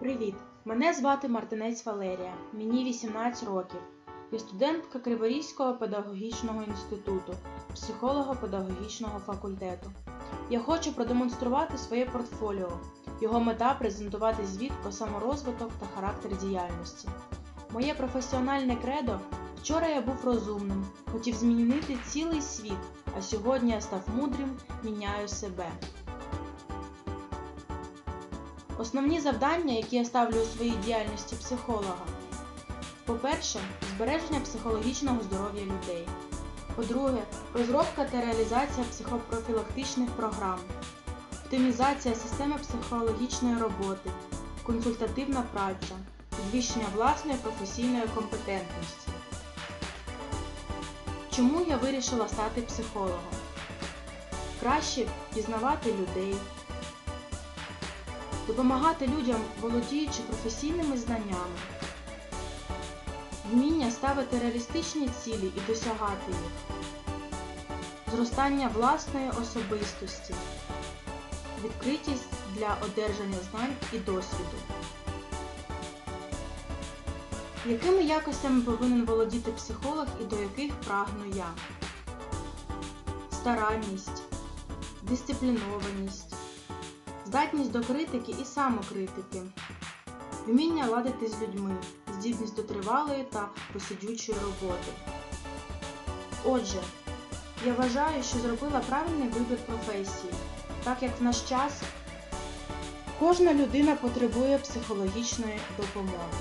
Привіт! Мене звати Мартинець Валерія. Мені 18 років. Я студентка Криворізького педагогічного інституту, психолого-педагогічного факультету. Я хочу продемонструвати своє портфоліо. Його мета презентувати звіт про саморозвиток та характер діяльності. Моє професіональне кредо вчора я був розумним, хотів змінити цілий світ, а сьогодні я став мудрим, міняю себе. Основні завдання, які я ставлю у своїй діяльності психолога. По-перше, збереження психологічного здоров'я людей. По-друге, розробка та реалізація психопрофілактичних програм, оптимізація системи психологічної роботи, консультативна праця, підвищення власної професійної компетентності. Чому я вирішила стати психологом? Краще пізнавати людей, допомагати людям, володіючи професійними знаннями, вміння ставити реалістичні цілі і досягати їх, зростання власної особистості, відкритість для одержання знань і досвіду. Якими якостями повинен володіти психолог і до яких прагну я? Старанність, дисциплінованість, здатність до критики і самокритики, вміння ладити з людьми, здібність до тривалої та посидючої роботи. Отже, я вважаю, що зробила правильний вибір професії, так як в наш час кожна людина потребує психологічної допомоги.